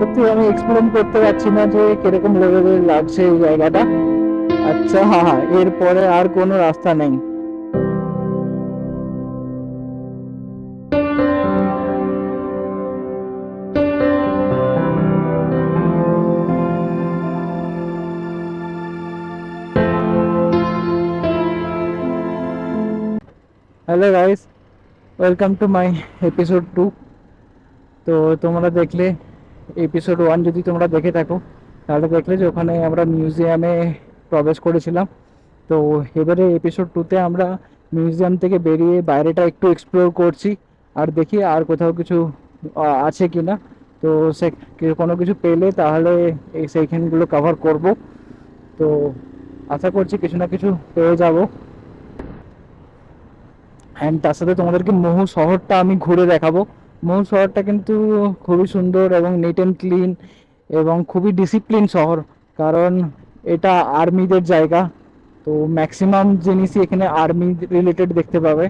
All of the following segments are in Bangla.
সত্যি আমি এক্সপ্লেন করতে পারছি না যে কীরকম লেভেলের লাগছে এই জায়গাটা। আচ্ছা হ্যাঁ হ্যাঁ এরপরে আর কোনো রাস্তা নেই। Hello guys welcome to my episode two তো তোমরা দেখলে এপিসোড ওয়ান যদি তোমরা দেখে থাকো, তাহলে দেখলে যে ওখানে আমরা মিউজিয়ামে প্রবেশ করেছিলাম। তো এবারে এপিসোড টুতে আমরা মিউজিয়াম থেকে বেরিয়ে বাইরেটা একটু এক্সপ্লোর করছি, আর দেখি আর কোথাও কিছু আছে কি না তো সে কোনো কিছু পেলে তাহলে এই সেইখানগুলো কভার করব। তো আশা করছি কিছু না কিছু পেয়ে যাব। অ্যান্ড তার সাথে তোমাদেরকে মহু শহরটা আমি ঘুরে দেখাবো। মহু শহরটা কিন্তু খুবই সুন্দর এবং নিট অ্যান্ড ক্লিন এবং খুবই ডিসিপ্লিন শহর। কারণ এটা আর্মিদের জায়গা। তো ম্যাক্সিমাম জিনিসই এখানে আর্মি রিলেটেড দেখতে পাবে।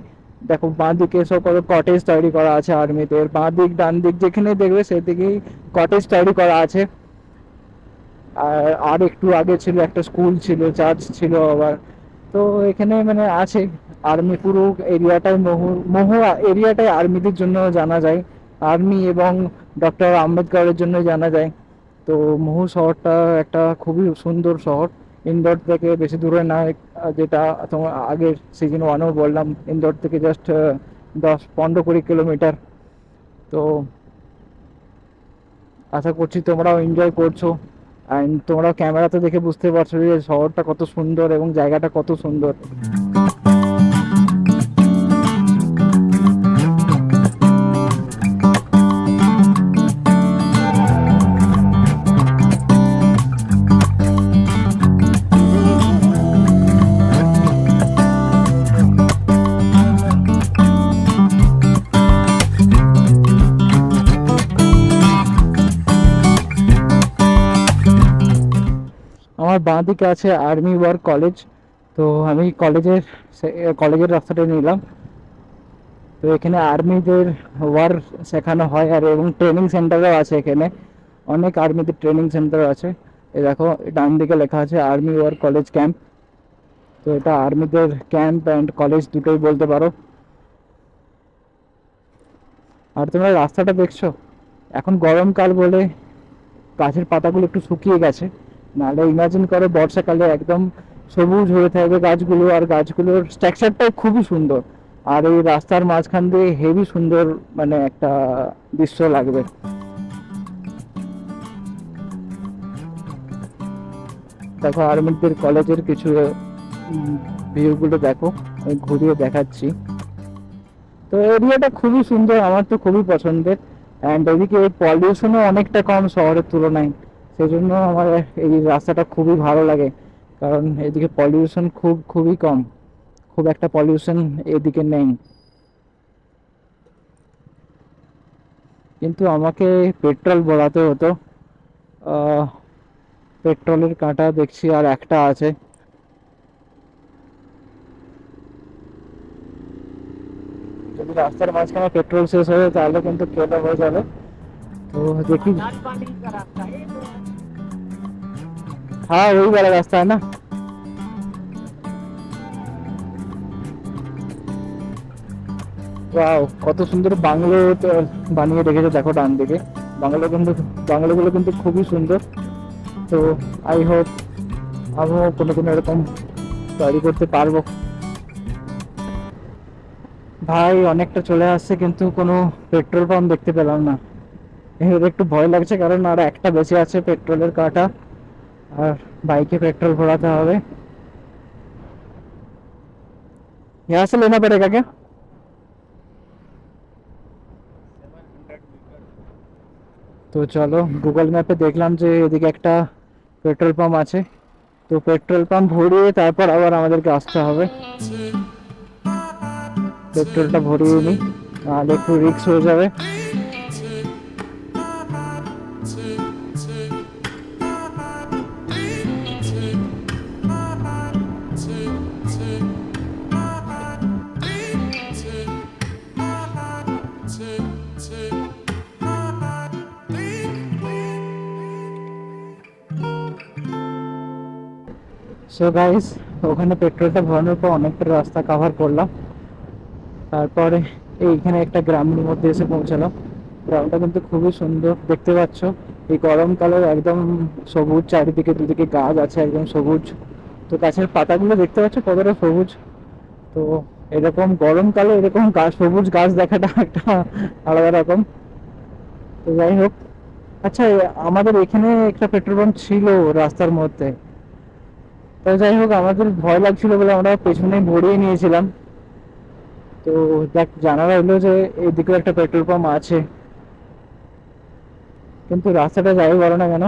দেখো বাঁ দিকে সব কত কটেজ তৈরি করা আছে আর্মিদের বাঁ দিক ডান দিক যেখানে দেখবে, সেদিকেই কটেজ তৈরি করা আছে। আর আর একটু আগে ছিল একটা স্কুল ছিল চার্চ ছিল আবার। তো এখানে মানে আছে। আর্মি পুরো এরিয়াটাই মহু মহু এরিয়াটাই আর্মিদের জন্য জানা যায়। আর্মি এবং ডক্টর আম্বেদকরের জন্য জানা যায়। তো মহু শহরটা একটা খুবই সুন্দর শহর। ইন্দোর থেকে বেশি দূরে না, যেটা তোমার আগের সিজন ওয়ানও বললাম ইন্দোর থেকে জাস্ট দশ, পনেরো কুড়ি কিলোমিটার তো আশা করছি তোমরাও এনজয় করছ। অ্যান্ড তোমরা ক্যামেরাতে দেখে বুঝতে পারছ যে শহরটা কত সুন্দর এবং জায়গাটা কত সুন্দর। দিকে আছে আর্মি ওয়ার কলেজ তো আমি কলেজের কলেজের রাস্তাটা নিলাম। তো এখানে আর্মিদের ওয়ার শেখানো হয় আর এবং ট্রেনিং সেন্টারও আছে এখানে। অনেক আর্মিদের ট্রেনিং সেন্টার আছে। এই দেখো, ডান দিকে লেখা আছে আর্মি ওয়ার কলেজ ক্যাম্প তো এটা আর্মিদের ক্যাম্প অ্যান্ড কলেজ দুটোই বলতে পারো। আর তোমরা রাস্তাটা দেখছ? এখন গরমকাল বলে গাছের পাতাগুলো একটু শুকিয়ে গেছে। নাহলে ইমাজিন করো বর্ষাকালে একদম সবুজ হয়ে থাকবে গাছগুলো আর গাছগুলোর স্ট্রাকচারটাও খুবই সুন্দর। আর এই রাস্তার মাঝখান দিয়ে হেভি সুন্দর মানে একটা দৃশ্য লাগবে। দেখো আর্মিদের কলেজের কিছু ভিউগুলো দেখো ঘুরিয়ে দেখাচ্ছি। তো এরিয়াটা খুবই সুন্দর, আমার তো খুবই পছন্দের। অ্যান্ড এদিকে পলিউশনও অনেকটা কম শহরের তুলনায়। সেই জন্য আমার এই রাস্তাটা খুবই ভালো লাগে। কারণ এদিকে পলিউশন খুব, খুবই কম। খুব একটা পলিউশন এদিকে নেই। কিন্তু আমাকে পেট্রোল ভরাতে হতো। পেট্রোলের কাঁটা দেখছি আর একটা আছে। যদি রাস্তার মাঝখানে পেট্রোল শেষ হয়ে তাহলে কিন্তু কেটে হয়ে যাবে। তো দেখি। हाँ वही वाला रास्ता है ना ওয়াও কত সুন্দর বাংলো তো বানিয়ে রেখেছে দেখো ডান দিকে বাংলো কিন্তু বাংলোগুলো কিন্তু খুবই সুন্দর তো আই হোপ আমিও কোনো কোনো এরকম তৈরি করতে পারবো ভাই অনেকটা চলে আসছে কিন্তু কোনো পেট্রোল পাম্প দেখতে পেলাম না এবার একটু ভয় লাগছে কারণ আর একটা বেঁচে আছে পেট্রোলের কাটা আর বাইকে पेट्रोल भराते হবে यहाँ से लेना पड़ेगा क्या তো চলো গুগল ম্যাপে দেখলাম যে এদিকে একটা পেট্রোল পাম্প আছে তো পেট্রোল পাম্প ভরিয়ে তারপর আবার আমাদেরকে আসতে হবে পেট্রোলটা ভরিয়ে নিই নাহলে একটু রিক্স হয়ে যাবে সো গাইস ওখানে পেট্রোলটা ভরানোর পর অনেকটা রাস্তা কভার করলাম। তারপরে এইখানে একটা গ্রামের মধ্যে এসে পৌঁছালাম গ্রামটা কিন্তু খুবই সুন্দর, দেখতে পাচ্ছ? এই গরমকালে একদম সবুজ চারিদিকে দুদিকে গাছ আছে, একদম সবুজ। তো গাছের পাতাগুলো দেখতে পাচ্ছ কতটা সবুজ? তো এরকম গরমকালে এরকম গাছ সবুজ গাছ দেখাটা একটা আলাদা রকম। তো যাই হোক। আচ্ছা আমাদের এখানে একটা পেট্রোল পাম্প ছিল রাস্তার মধ্যে। তো যাই হোক, আমাদের ভয় লাগছিল বলে আমরা পেছনে ভরিয়ে নিয়েছিলাম। তো দেখ জানা রইল যে এদিকেও একটা পেট্রোল পাম্প আছে। কিন্তু রাস্তাটা যাই বলো না কেন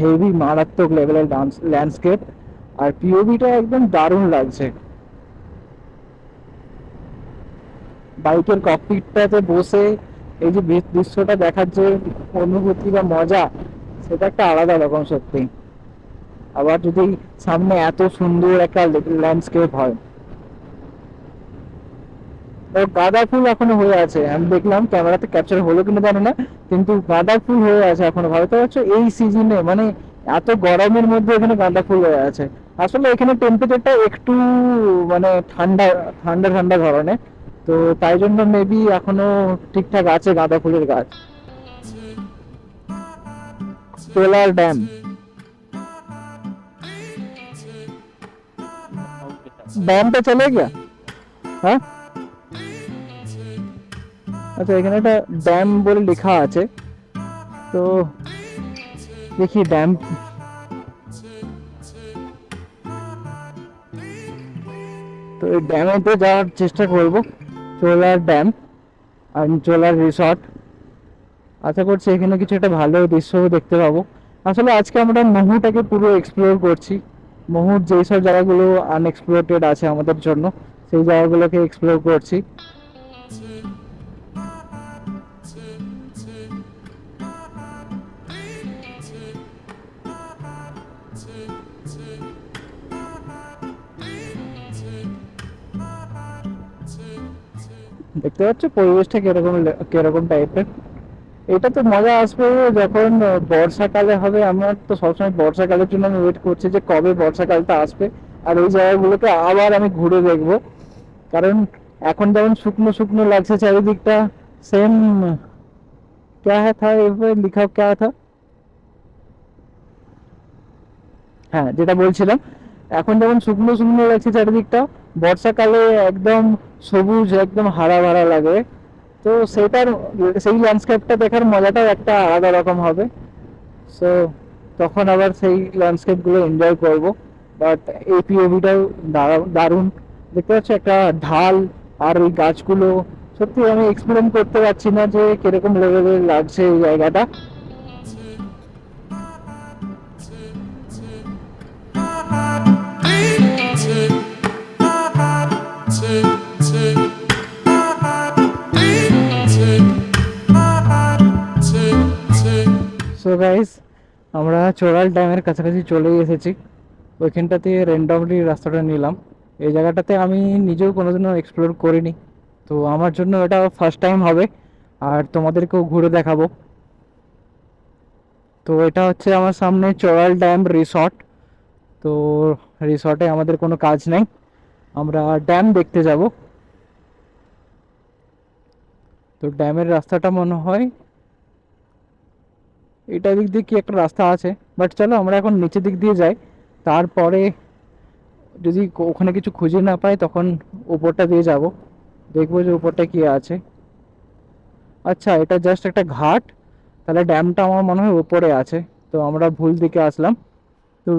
হেভি মারাত্মক লেভেলের ল্যান্ডস্কেপ আর পিওভিটা একদম দারুণ লাগছে। বাইকের ককপিটটাতে বসে এই যে দৃশ্যটা দেখার যে অনুভূতি বা মজা, সেটা একটা আলাদা রকম সত্যি। আবার যদি সামনে এত সুন্দর একটা ল্যান্ডস্কেপ হয়। তো গাঁদা ফুল এখনও হয়ে আছে। আমি দেখলাম ক্যামেরাতে ক্যাপচার হলো কিনা জানি না, কিন্তু গাঁদা ফুল হয়ে আছে এখনও। ভাবতে পারছ এই সিজনে মানে এত গরমের মধ্যে এখানে গাঁদা ফুল হয়ে আছে। আসলে এখানে টেম্পারেচারটা একটু মানে ঠান্ডা ঠান্ডা ঠান্ডা ধরনের। তো তাই জন্য মেবি এখনও ঠিকঠাক আছে গাঁদা ফুলের গাছ। Solar dam. डैम पे चले गया হ্যাঁ আচ্ছা এখানে একটা ড্যাম বলে লেখা আছে তো দেখি ড্যাম তো এই ড্যামেতে যাওয়ার চেষ্টা করব চোলার ড্যাম আর চোলার রিসর্ট আশা করছি এখানে কিছু একটা ভালো দৃশ্য দেখতে পাবো আসলে আজকে আমরা মহুটাকে পুরো এক্সপ্লোর করছি মহুর যেই সব জায়গাগুলো আনএক্সপ্লোরেটেড আছে আমাদের জন্য, সেই জায়গাগুলোকে এক্সপ্লোর করছি। দেখতে পাচ্ছ পরিবেশটা কীরকম কীরকম টাইপের এটা তো মজা আসবে যখন আহ, বর্ষাকালে হবে আমার তো সবসময় বর্ষাকালের জন্য আমি ওয়েট করছি যে কবে বর্ষাকালটা আসবে আর ওই জায়গাগুলোকে আবার আমি ঘুরে দেখবো কারণ এখন যেমন শুকনো শুকনো লাগছে চারিদিকটা সেম क्या है था এভাবে লিখা क्या था হ্যাঁ যেটা বলছিলাম এখন যেমন শুকনো শুকনো লাগছে চারিদিকটা বর্ষাকালে একদম সবুজ একদম হারা ভরা লাগে তো সেটার, সেই ল্যান্ডস্কেপটা দেখার মজাটাও একটা আলাদা রকম হবে। সো তখন আবার সেই ল্যান্ডস্কেপগুলো এনজয় করব। বাট এই পিওভিটাও দারুণ। দেখতে পাচ্ছ একটা ঢাল আর ওই গাছগুলো। সত্যি আমি এক্সপ্লেন করতে পারছি না যে কীরকম লেভেলের লাগছে এই জায়গাটা। সো গাইস আমরা চোরাল ড্যামের কাছাকাছি চলে এসেছি। ওইখানটাতে র্যান্ডমলি রাস্তাটা নিলাম। এই জায়গাটাতে আমি নিজেও কোনোদিনও এক্সপ্লোর করিনি। তো আমার জন্য এটা ফার্স্ট টাইম হবে। আর তোমাদেরকেও ঘুরে দেখাবো। তো এটা হচ্ছে আমার সামনে চোরাল ড্যাম রিসর্ট তো রিসর্টে আমাদের কোনো কাজ নেই। আমরা ড্যাম দেখতে যাব। তো ড্যামের রাস্তাটা মনে হয় এটা দিক দিয়ে কি একটা রাস্তা আছে? বাট চলো আমরা এখন নিচের দিক দিয়ে যাই। তারপরে যদি ওখানে কিছু খুঁজে না পাই, তখন উপরটা দিয়ে যাব। দেখব যে উপরটা কি আছে। আচ্ছা এটা জাস্ট একটা ঘাট। তাহলে ড্যামটা আমার মনে হয় উপরে আছে। তো আমরা ভুল দিকে আসলাম। তো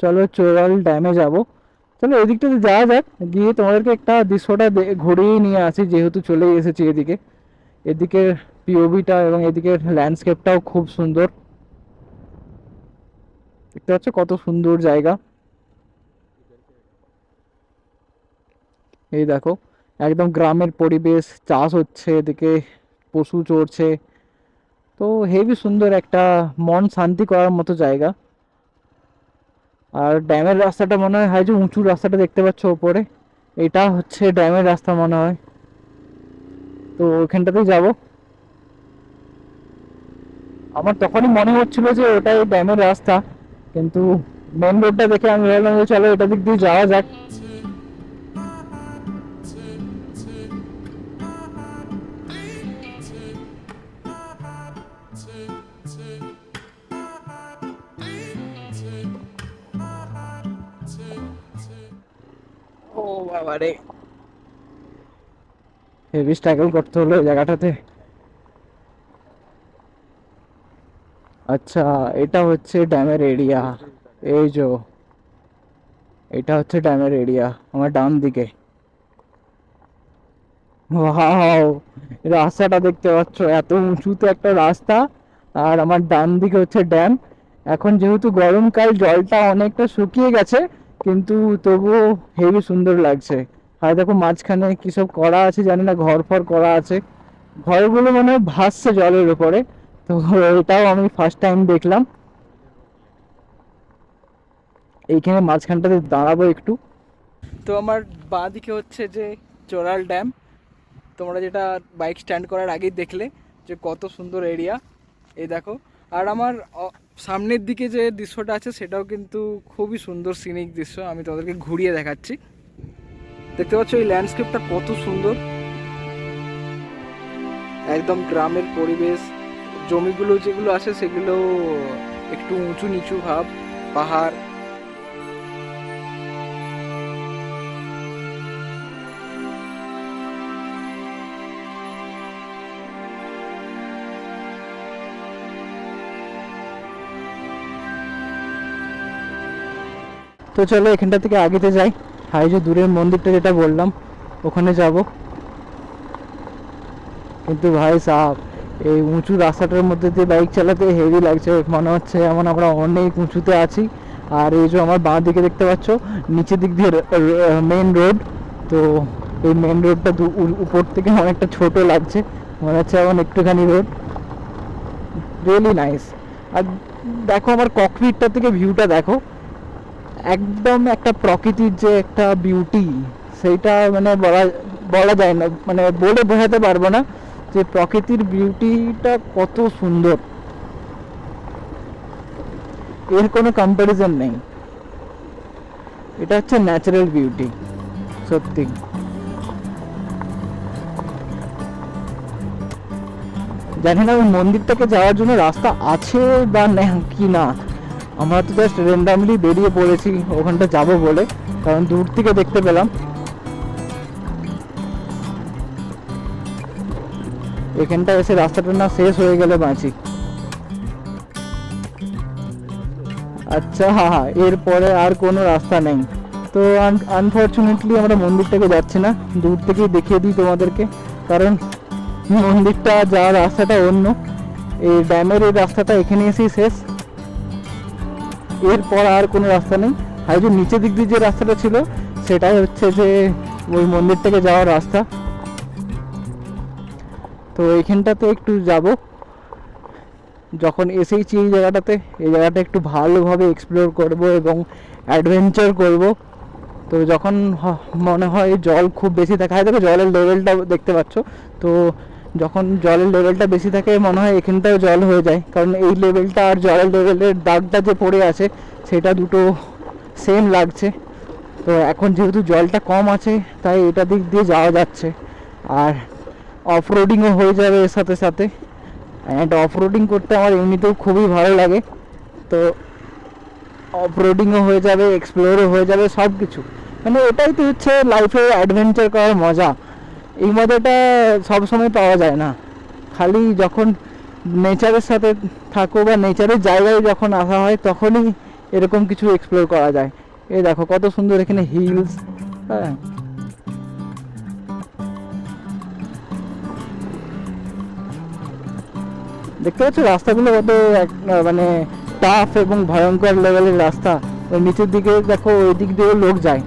চলো চোরাল ড্যামে যাব। চলো এদিকটাতে যাওয়া যাক। গিয়ে তোমাদেরকে একটা দৃশ্যটা ঘুরিয়ে নিয়ে আসি, যেহেতু চলে এসেছি এদিকে। এদিকের পিওভিটা এবং এদিকের ল্যান্ডস্কেপটাও খুব সুন্দর। দেখতে পাচ্ছ কত সুন্দর জায়গা। এই দেখো, একদম গ্রামের পরিবেশ, চাষ হচ্ছে, এদিকে পশু চড়ছে। তো হেভি সুন্দর একটা মন শান্তি করার মতো জায়গা। আর ড্যামের রাস্তাটা মনে হয় যে উঁচু রাস্তাটা দেখতে পাচ্ছ ওপরে, এটা হচ্ছে ড্যামের রাস্তা মনে হয়। তো ওইখানটাতেই যাব। আমার তখনই মনে হচ্ছিল যে ওটাই ড্যামের রাস্তা কিন্তু মেন রোডটা দেখে আমি ভাবলাম যে চলো এটা দিক দিয়ে যাওয়া যাক। ও বাবা রে হেভি স্ট্রাগল করতে হলো জায়গাটাতে। আচ্ছা এটা হচ্ছে ড্যামের এরিয়া এই যে, এটা হচ্ছে ড্যামের এরিয়া আমার ডান দিকে। রাস্তাটা দেখতে পাচ্ছ, এত উঁচুতে একটা রাস্তা, আর আমার ডান দিকে হচ্ছে ড্যাম। এখন যেহেতু গরমকাল, জলটা অনেকটা শুকিয়ে গেছে, কিন্তু তবুও হেভি সুন্দর লাগছে। আর দেখো, মাঝখানে কিসব করা আছে জানি না ঘর ফর করা আছে। ঘরগুলো মানে ভাসছে জলের উপরে। তো এটাও আমি ফার্স্ট টাইম দেখলাম। এইখানে মাঝখানটাতে দাঁড়াবো একটু। তো আমার বাঁ দিকে হচ্ছে যে চোরাল ড্যাম। তোমরা যেটা বাইক স্ট্যান্ড করার আগেই দেখলে যে কত সুন্দর এরিয়া এই দেখো। আর আমার সামনের দিকে যে দৃশ্যটা আছে সেটাও কিন্তু খুবই সুন্দর সিনিক দৃশ্য। আমি তোমাদেরকে ঘুরিয়ে দেখাচ্ছি। দেখতে পাচ্ছ এই ল্যান্ডস্কেপটা কত সুন্দর। একদম গ্রামের পরিবেশ। জমিগুলো যেগুলো আছে সেগুলো একটু উঁচু নিচু ভাব, পাহাড়। তো চলো এখানটা থেকে আগেতে যাই। হাই যে দূরের মন্দিরটা যেটা বললাম, ওখানে যাব। কিন্তু ভাই সাহ এই উঁচু রাস্তাটার মধ্যে দিয়ে বাইক চালাতে হেভি লাগছে। মনে হচ্ছে এমন আমরা অনেক উঁচুতে আছি। আর এই যে আমার বাঁ দিকে দেখতে পাচ্ছ, নিচের দিক দিয়ে মেন রোড তো এই মেন রোডটা উপর থেকে অনেকটা ছোট লাগছে। মনে হচ্ছে এমন একটুখানি রোড রিয়েলি নাইস আর দেখো আমার ককপিটটা থেকে ভিউটা দেখো। একদম একটা প্রকৃতির যে একটা বিউটি সেইটা মানে বলা বলা যায় না। মানে বলে বোঝাতে পারব না। যে প্রকৃতির বিউটিটা কত সুন্দর। এর কোনো কম্প্যারিজন নেই। এটা হচ্ছে ন্যাচারাল বিউটি সত্যি। জানি না ওই মন্দিরটাকে যাওয়ার জন্য রাস্তা আছে বা কি না। আমরা তো জাস্ট র্যান্ডামলি বেরিয়ে পড়েছি, ওখানটা যাব বলে, কারণ দূর থেকে দেখতে পেলাম। এখানটা এসে রাস্তাটা না শেষ হয়ে গেলে বাঁচি। আচ্ছা হ্যাঁ হ্যাঁ এরপরে আর কোনো রাস্তা নেই। তো আনফর্চুনেটলি আমরা মন্দিরটাকে যাচ্ছি না। দূর থেকেই দেখিয়ে দিই তোমাদেরকে। কারণ মন্দিরটা যাওয়ার রাস্তাটা অন্য, এই ড্যামের এই রাস্তাটা এখানে এসেই শেষ। এরপর আর কোনো রাস্তা নেই। আর যে নিচের দিক দিয়ে যে রাস্তাটা ছিল, সেটাই হচ্ছে যে ওই মন্দির থেকে যাওয়ার রাস্তা। তো এইখানটাতে একটু যাব। যখন এসেইছি এই জায়গাটাতে, এই জায়গাটা একটু ভালোভাবে এক্সপ্লোর করব এবং অ্যাডভেঞ্চার করব। তো যখন মনে হয় জল খুব বেশি থাকে হয় দেখো জলের লেভেলটা দেখতে পাচ্ছ। তো যখন জলের লেভেলটা বেশি থাকে, মনে হয় এখানটাও জল হয়ে যায়। কারণ এই লেভেলটা আর জলের লেভেলের দাগটা যে পড়ে আছে, সেটা দুটো সেম লাগছে। তো এখন যেহেতু জলটা কম আছে, তাই এটা দিক দিয়ে যাওয়া যাচ্ছে। আর অফ রোডিংও হয়ে যাবে এর সাথে সাথে। অ্যান্ড অফ রোডিং করতে আমার এমনিতেও খুবই ভালো লাগে। তো অফ রোডিংও হয়ে যাবে এক্সপ্লোরও হয়ে যাবে সব কিছু মানে এটাই তো হচ্ছে লাইফে অ্যাডভেঞ্চার করার মজা। এই মজাটা সবসময় পাওয়া যায় না। খালি যখন নেচারের সাথে থাকো বা নেচারের জায়গায় যখন আসা হয়, তখনই এরকম কিছু এক্সপ্লোর করা যায়। এই দেখো কত সুন্দর এখানে হিলস হ্যাঁ। দেখতে পাচ্ছ, রাস্তাগুলো কত মানে টাফ এবং ভয়ঙ্কর লেভেলের রাস্তা। ওই নিচের দিকে দেখো, ওই দিক দিয়েও লোক যায়।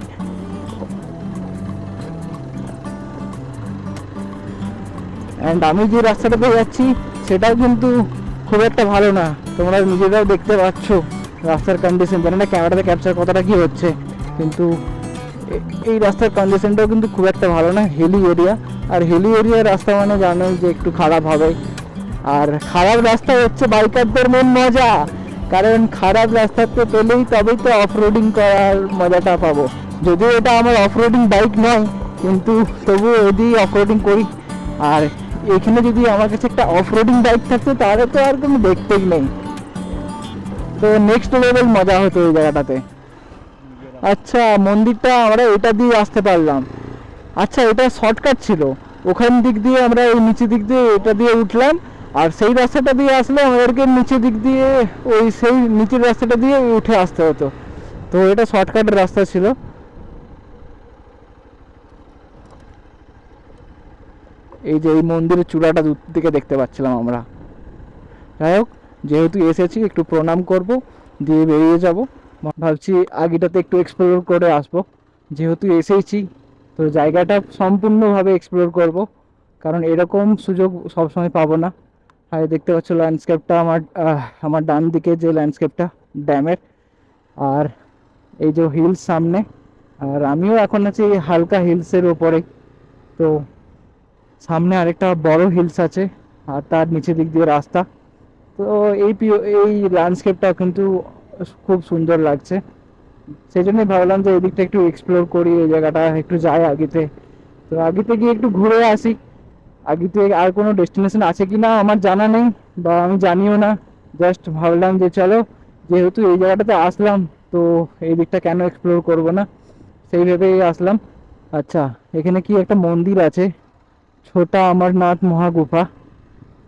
অ্যান্ড আমি যে রাস্তাটা পেয়ে যাচ্ছি, সেটাও কিন্তু খুব একটা ভালো না। তোমরা নিজেরাও দেখতে পাচ্ছ রাস্তার কন্ডিশন জানি না ক্যামেরাতে ক্যাপচার কতটা কী হচ্ছে, কিন্তু এই রাস্তার কন্ডিশনটাও কিন্তু খুব একটা ভালো না হিলি এরিয়া আর হিলি এরিয়ার রাস্তা মানে জানোই যে একটু খারাপ হবে। আর খারাপ রাস্তা হচ্ছে বাইকারদের মেন মজা। কারণ খারাপ রাস্তাতে পেলেই তবেই তো অফ রোডিং করার মজাটা পাবো। যদিও এটা আমার অফ রোডিং বাইক নয়, কিন্তু তবুও এদি অফ রোডিং করি। আর এখানে যদি আমার কাছে একটা অফ রোডিং বাইক থাকতো তাহলে তো আর কোনো দেখতেই নেই। তো নেক্সট লেভেল মজা হতো এই জায়গাটাতে। আচ্ছা মন্দিরটা আমরা এটা দিয়ে আসতে পারলাম। আচ্ছা এটা শর্টকাট ছিল। ওখান দিক দিয়ে আমরা এই নিচে দিক দিয়ে এটা দিয়ে উঠলাম। আর সেই রাস্তাটা দিয়ে আসলে আমাদেরকে নিচে দিক দিয়ে, ওই সেই নিচের রাস্তাটা দিয়ে উঠে আসতে হতো। তো এটা শর্টকাটের রাস্তা ছিল। এই যে এই মন্দিরের চূড়াটা দূর থেকে দেখতে পাচ্ছিলাম আমরা। যাই হোক, যেহেতু এসেছি, একটু প্রণাম করব, দিয়ে বেরিয়ে যাব। ভাবছি আগেটাতে একটু এক্সপ্লোর করে আসব। যেহেতু এসেইছি তো জায়গাটা সম্পূর্ণভাবে এক্সপ্লোর করব। কারণ এরকম সুযোগ সবসময় পাবো না। আর দেখতে পাচ্ছ ল্যান্ডস্কেপটা আমার আমার ডান দিকে যে ল্যান্ডস্কেপটা ড্যামের, আর এই যে হিলস সামনে, আর আমিও এখন আছি হালকা হিলসের ওপরে তো সামনে আরেকটা বড় হিলস আছে, আর তার নিচে দিক দিয়ে রাস্তা। তো এই এই ল্যান্ডস্কেপটা কিন্তু খুব সুন্দর লাগছে। সেই জন্যই ভাবলাম যে এই দিকটা একটু এক্সপ্লোর করি, এই জায়গাটা একটু যাই আগেতে। তো আগেতে গিয়ে একটু ঘুরে আসি। আগেতে আর কোনো ডেস্টিনেশন আছে কি না আমার জানা নেই বা আমি জানিও না। জাস্ট ভাবলাম যে চলো, যেহেতু এই জায়গাটাতে আসলাম, তো এই দিকটা কেন এক্সপ্লোর করব না? সেই ভেবেই আসলাম। আচ্ছা এখানে কি একটা মন্দির আছে? ছোটা অমরনাথ মহাগুফা।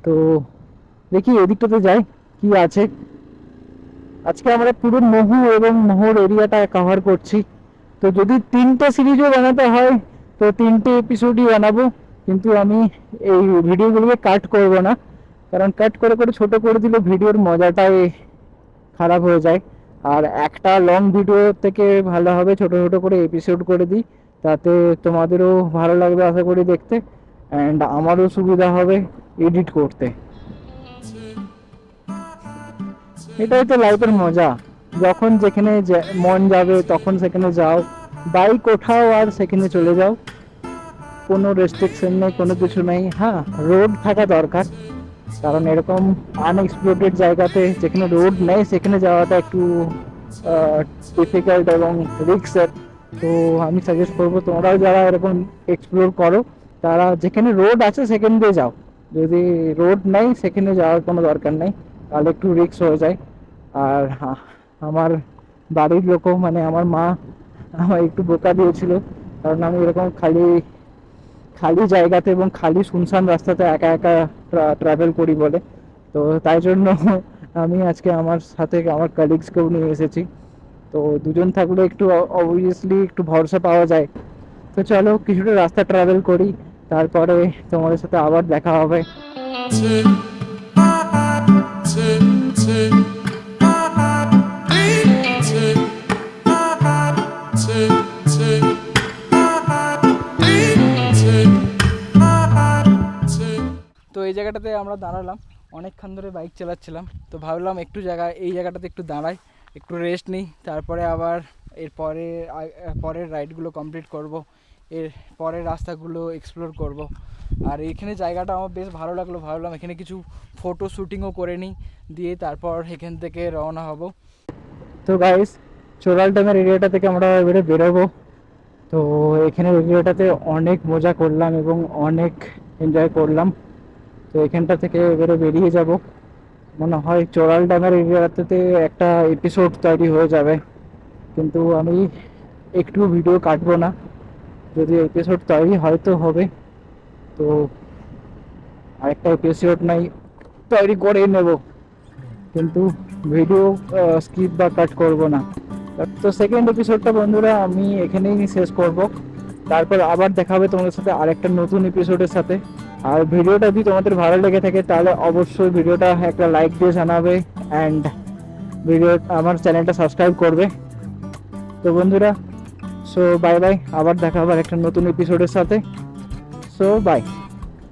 তো দেখি এদিকটাতে যাই, কি আছে? আজকে আমরা পুরো মহু এবং মোহর এরিয়াটা কভার করছি। তো যদি তিনটে সিরিজও বানাতে হয়, তো তিনটে এপিসোডই বানাবো। কিন্তু আমি এই ভিডিওগুলোকে কাট করব না। কারণ কাট করে করে ছোট করে দিলে ভিডিওর মজাটাই খারাপ হয়ে যায়। আর একটা লং ভিডিও থেকে ভালো হবে, ছোট ছোট করে এপিসোড করে দিই। তাতে তোমাদেরও ভালো লাগবে আশা করি দেখতে। অ্যান্ড আমারও সুবিধা হবে এডিট করতে। এটাই তো লাইফের মজা। যখন যেখানে মন যাবে তখন সেখানে যাও। বাইক ওঠাও আর সেখানে চলে যাও। কোনো রেস্ট্রিকশন নেই, কোনো কিছু নেই। হ্যাঁ রোড থাকা দরকার। কারণ এরকম আনএক্সপ্লোরেড জায়গাতে যেখানে রোড নেই, সেখানে যাওয়াটা একটু ডিফিকাল্ট এবং রিক্সের তো আমি সাজেস্ট করব, তোমরাও যারা এরকম এক্সপ্লোর করো, তারা যেখানে রোড আছে, সেখানে দিয়ে যাও। যদি রোড নেই, সেখানে যাওয়ার কোনো দরকার নেই, তাহলে একটু রিক্স হয়ে যায়। আর আমার বাড়ির লোকও মানে আমার মা আমার একটু বোকা দিয়েছিল, কারণ আমি এরকম খালি খালি জায়গাতে এবং খালি শুনশান রাস্তাতে একা একা ট্রাভেল করি বলে। তো তাই জন্য আমি আজকে আমার সাথে আমার কালিগসকেও নিয়ে এসেছি। তো দুজন থাকলে একটু অবভিয়াসলি একটু ভরসা পাওয়া যায়। তো চলো কিছুটা রাস্তা ট্রাভেল করি, তারপরে তোমাদের সাথে আবার দেখা হবে। জায়গাটাতে আমরা দাঁড়ালাম, অনেকক্ষণ ধরে বাইক চালাচ্ছিলাম। তো ভাবলাম একটু জায়গা, এই জায়গাটাতে একটু দাঁড়াই, একটু রেস্ট নিই। তারপরে আবার এর পরে পরের রাইডগুলো কমপ্লিট করব। এর পরের রাস্তাগুলো এক্সপ্লোর করব। আর এখানে জায়গাটা আমার বেশ ভালো লাগল। ভাবলাম এখানে কিছু ফটো শ্যুটিংও করে নিই, দিয়ে তারপর এখান থেকে রওনা হব। তো গাইস চোরাল ড্যামের এরিয়াটা থেকে আমরা এবারে বেরোবো। তো এখানে এরিয়াটাতে অনেক মজা করলাম এবং অনেক এনজয় করলাম। তো এখানটা থেকে এবারে বেরিয়ে যাব। মনে হয় চোরাল ড্যামের এরিয়াতে একটা এপিসোড তৈরি হয়ে যাবে। কিন্তু আমি একটু ভিডিও কাটবো না। যদি এপিসোড তৈরি হয়তো হবে। তো আরেকটা এপিসোড নাই, তৈরি করে নেব। কিন্তু ভিডিও স্কিপ বা কাট করব না। তো সেকেন্ড এপিসোডটা বন্ধুরা আমি এখানেই শেষ করব। তারপর আবার দেখাবে তোমাদের সাথে আরেকটা নতুন এপিসোডের সাথে। আর ভিডিওটা যদি তোমাদের ভালো লেগে থাকে, তাহলে অবশ্যই ভিডিওটা একটা লাইক দিয়ে জানাবে অ্যান্ড ভিডিও আমার চ্যানেলটা সাবস্ক্রাইব করবে। তো বন্ধুরা সো বাই বাই আবার দেখা হবে একটা নতুন এপিসোডের সাথে। So by